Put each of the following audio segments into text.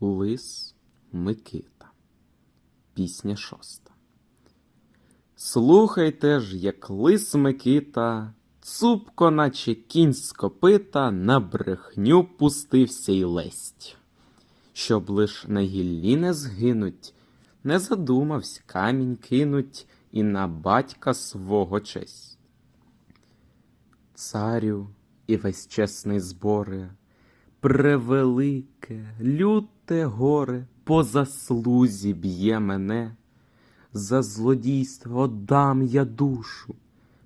Лис Микита. Пісня шоста. Слухайте ж, як лис Микита, цупко, наче кінь з копита, на брехню пустився й лесть. Щоб лиш на гіллі не згинуть, не задумавсь, камінь кинуть і на батька свого честь. Царю і весь чесний зборе, превелике, люте горе по заслузі б'є мене, за злодійство дам я душу,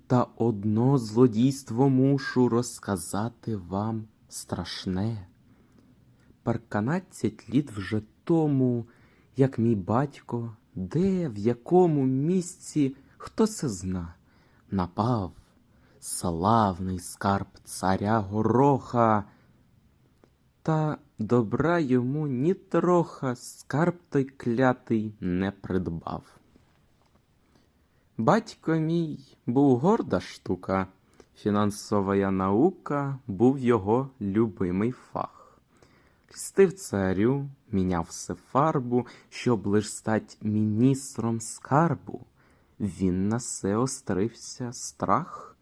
та одно злодійство мушу розказати вам страшне. Парканадцять літ вже тому, як мій батько, де, в якому місці, хто се зна, напав славний скарб царя Гороха. Та добра йому ні троха скарб той клятий не придбав. Батько мій був горда штука, фінансова наука був його любимий фах. Льстив царю, міняв все фарбу, щоб лиш стать міністром скарбу. Він на се острився страх.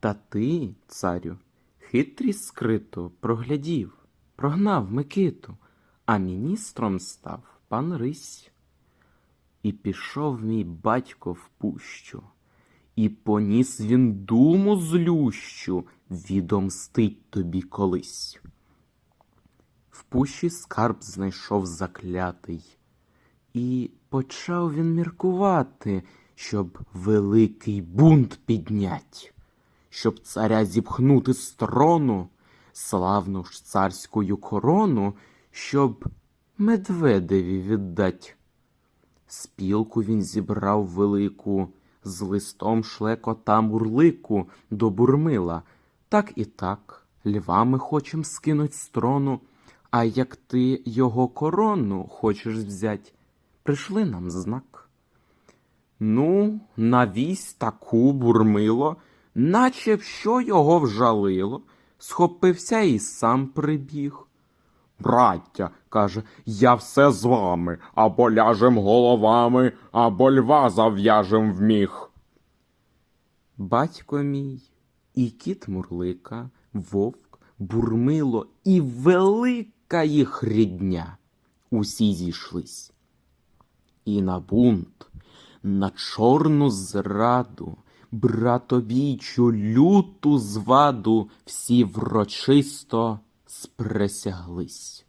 Та ти, царю, хитрість скрито проглядів, прогнав Микиту, а міністром став пан Рись. І пішов мій батько в пущу, і поніс він думу злющу, відомстить тобі колись. В пущі скарб знайшов заклятий, і почав він міркувати, щоб великий бунт піднять, щоб царя зіпхнути з трону, славну ж царською корону, щоб медведеві віддать. Спілку він зібрав велику, з листом шле кота мурлику до бурмила. Так і так, львами хочем скинуть з трону, а як ти його корону хочеш взять, прийшли нам знак. Ну, навісь таку бурмило, наче б що його вжалило, схопився і сам прибіг. Браття, каже, я все з вами, або ляжем головами, або льва зав'яжем в міг. Батько мій, і кіт Мурлика, вовк, бурмило і велика їх рідня. Усі зійшлись. І на бунт, на чорну зраду, братобійчу люту зваду всі врочисто сприсяглись.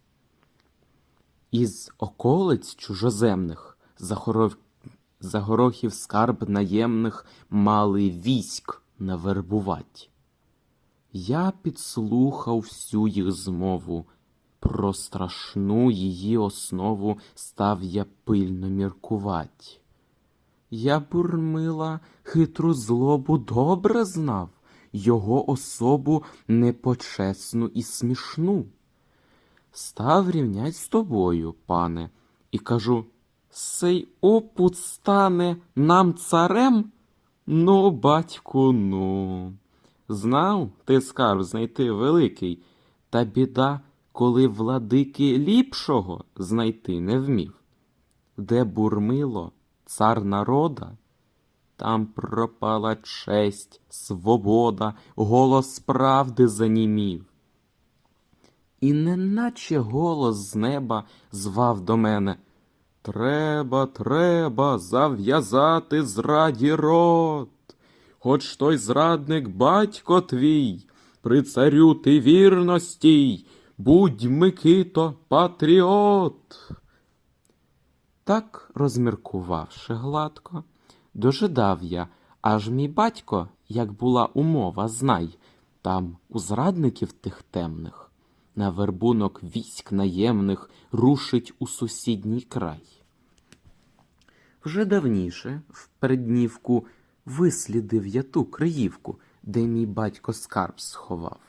Із околиць чужоземних захоров... загорохів скарб наємних мали військ навербувать. Я підслухав всю їх змову, про страшну її основу став я пильно міркувать. Я бурмила хитру злобу добре знав, його особу непочесну і смішну. Став рівнять з тобою, пане, і кажу сей опут стане нам царем? Ну, батьку, ну. Знав ти скарб знайти великий, та біда, коли владики ліпшого знайти не вмів. Де бурмило цар народа, там пропала честь, свобода, голос правди занімів. І неначе голос з неба звав до мене Треба, треба зав'язати зраді рот. Хоч той зрадник батько твій, при царю ти вірно стій, будь Микито патріот. Так, розміркувавши гладко, дожидав я, аж мій батько, як була умова, знай, там у зрадників тих темних, на вербунок військ наємних рушить у сусідній край. Вже давніше, в переднівку, вислідив я ту криївку, де мій батько скарб сховав.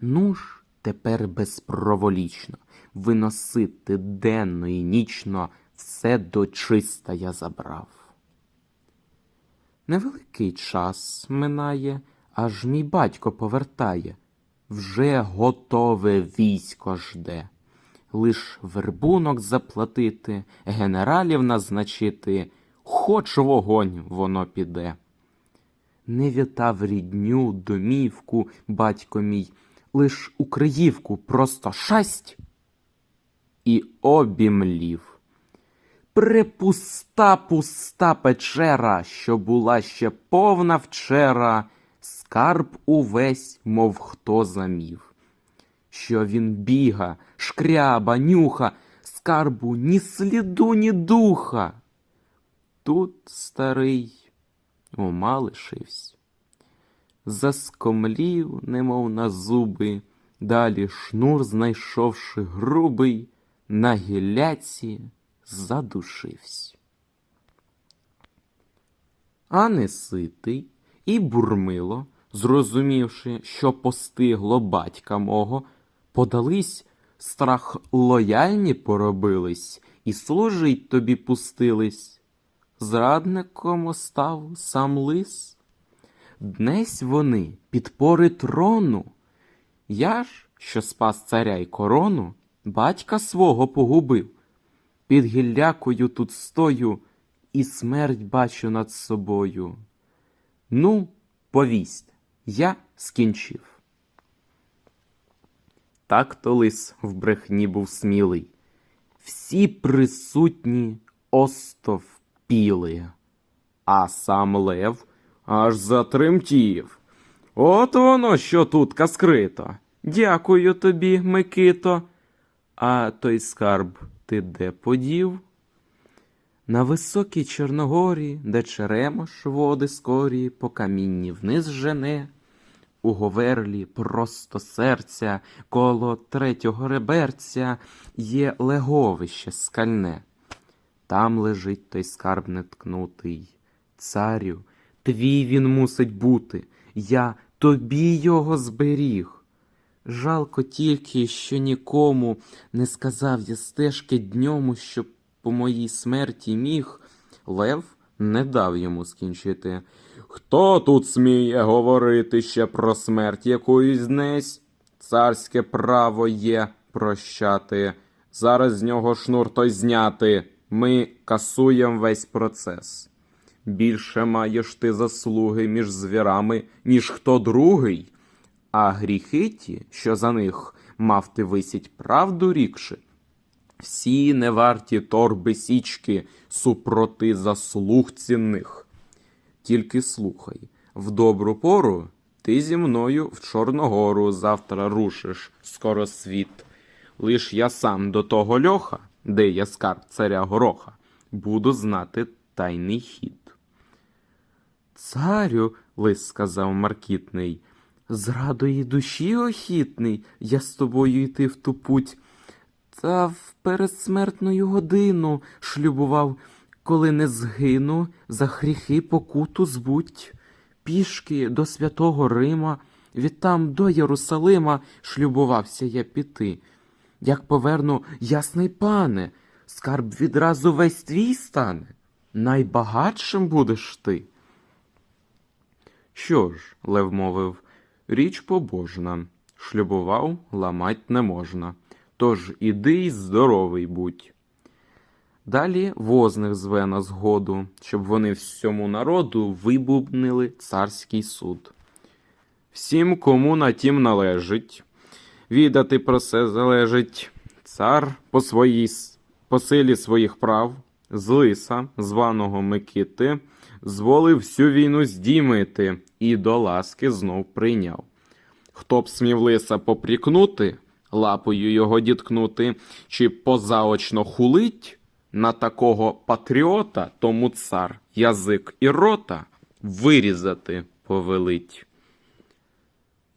Ну ж, тепер безпроволічно, виносити денно і нічно все до чиста я забрав. Невеликий час минає, аж мій батько повертає, вже готове військо жде. лиш вербунок заплатити, генералів назначити, хоч вогонь воно піде. Не вітав рідню, домівку, батько мій, лиш у Криївку просто шасть і обімлів. Припуста пуста печера, що була ще повна вчера, скарб увесь, мов хто замів. Що він біга, шкряба, нюха, скарбу ні сліду, ні духа. Тут старий ума лишився. Заскомлів, немов на зуби, далі шнур, знайшовши грубий, на гілляці задушився. А неситий і бурмило, зрозумівши, що постигло батька мого, подались, страх лояльні поробились і служить тобі пустились. Зрадником остав сам лис. Днесь вони підпори трону. Я ж, що спас царя й корону, батька свого погубив. Під гіллякою тут стою і смерть бачу над собою. Ну, повість, я скінчив. Так то лис в брехні був смілий. Всі присутні остовпіли, а сам лев аж затремтів. От воно що тутка скрито. Дякую тобі, Микито. А той скарб ти де подів? На високій Чорногорі, де черемош води скорі по камінні вниз жене, у Говерлі просто серця, коло третього реберця є леговище скальне. Там лежить той скарб неткнутий. Царю, твій він мусить бути, я тобі його зберіг. Жалко тільки, що нікому не сказав я стежки дньому, щоб по моїй смерті міг. Лев не дав йому скінчити. Хто тут сміє говорити ще про смерть якоїсь днесь? Царське право є прощати. Зараз з нього шнур той зняти. Ми касуєм весь процес. Більше маєш ти заслуги між звірами, ніж хто другий. А гріхи ті, що за них мав ти висіть правду рікши, всі не варті торби січки супроти заслуг цінних. Тільки слухай, в добру пору ти зі мною в Чорногору завтра рушиш скоро світ. Лиш я сам до того льоха, де є скарб царя Гороха, буду знати тайний хід. Царю, лис сказав Маркітний, з радої душі охітний, я з тобою йти в ту путь. Та в передсмертну годину шлюбував, коли не згину, за гріхи покуту збудь. Пішки до святого Рима, відтам до Єрусалима шлюбувався я піти. Як поверну, ясний пане, скарб відразу весь твій стане, найбагатшим будеш ти. Що ж, Лев мовив, річ побожна, шлюбував, ламать не можна. Тож іди й здоровий будь. Далі возних зве на згоду, щоб вони всьому народу вибубнили царський суд. Всім, кому на тім належить, відати про це залежить цар по своїй по силі своїх прав, з лиса, званого Микити, зволив всю війну здіймити і до ласки знов прийняв. Хто б смів лиса попрікнути, лапою його діткнути, чи позаочно хулить на такого патріота, тому цар язик і рота вирізати повелить.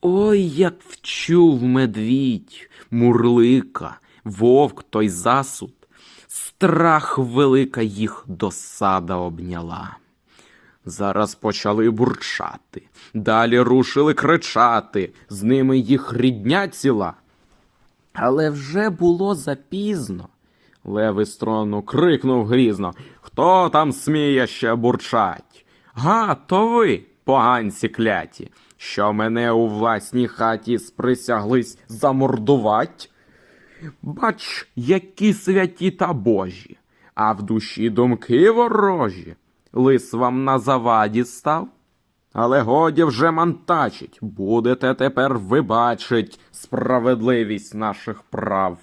Ой, як вчув медвідь, мурлика, вовк той засуд, страх велика їх досада обняла. Зараз почали бурчати, далі рушили кричати, з ними їх рідня ціла. Але вже було запізно. Левий строну крикнув грізно Хто там сміє ще бурчать? Га, то ви, поганці кляті, що мене у власній хаті сприсяглись замордувать? Бач, які святі та божі, а в душі думки ворожі. Лис вам на заваді став? Але годі вже мантачить, будете тепер ви бачить справедливість наших прав.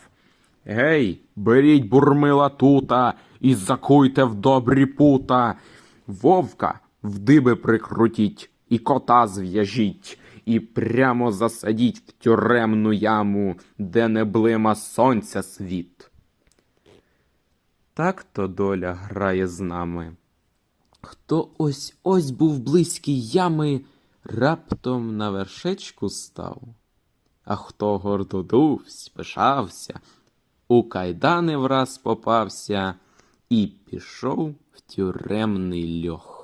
Гей, беріть бурмила тута і закуйте в добрі пута. Вовка в диби прикрутіть, і кота зв'яжіть, і прямо засадіть в тюремну яму, де не блима сонця світ. Так то доля грає з нами. Хто ось ось був близький ями, раптом на вершечку став, а хто гордо дувсь, пишався, у кайдани враз попався і пішов в тюремний льох.